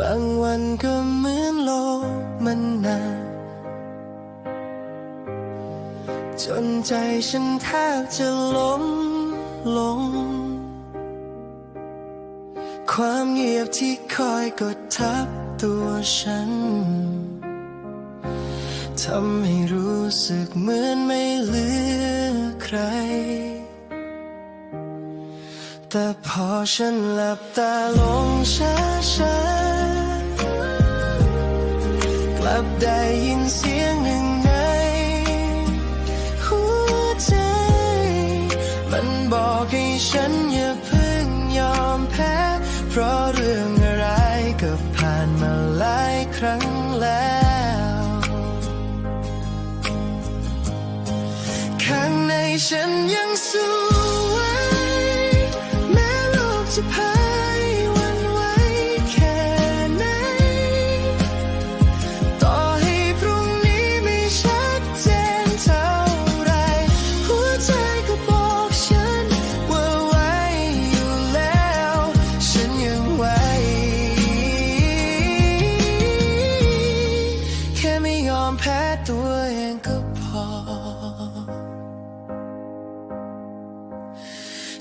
บางวันก็เหมือนโลกมันหนาจนใจฉันแทบจะล้มลง ความเงียบที่คอยกดทับตัวฉันทำให้รู้สึกเหมือนไม่เหลือใคร แต่พอฉันหลับตาลงช้า กับได้ยินเสียงหนึ่งในหัวใจ มันบอกให้ฉันอย่าเพิ่งยอมแพ้ เพราะเรื่องอะไรก็ผ่านมาหลายครั้งแล้ว ข้างในฉันยังสู้ ไม่ยอมแพ้ตัวเองก็พอ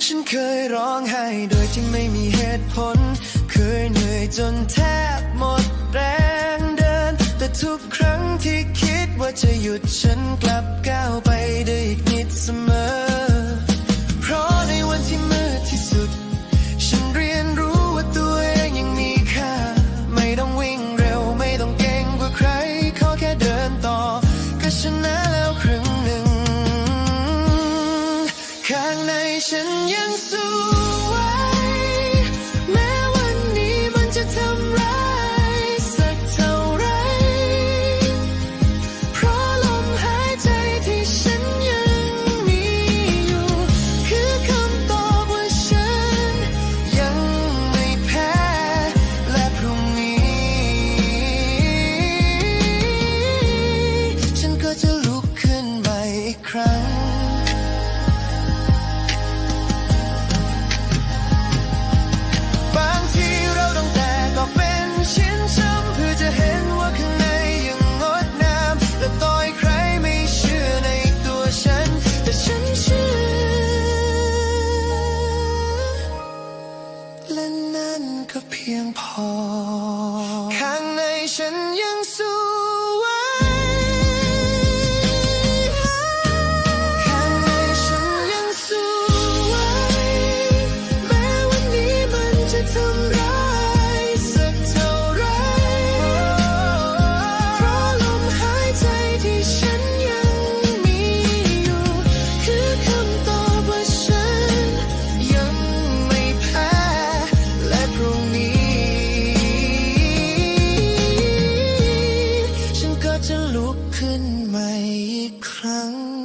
ฉันเคยร้องไห้โดยที่ไม่มีเหตุผล เคยเหนื่อยจนแทบหมดแรงเดิน แต่ทุกครั้งที่คิดว่าจะหยุดฉันกลับก้าวไปได้อีกนิดเสมอ เพราะในวันที่มื รึ่ง Oh.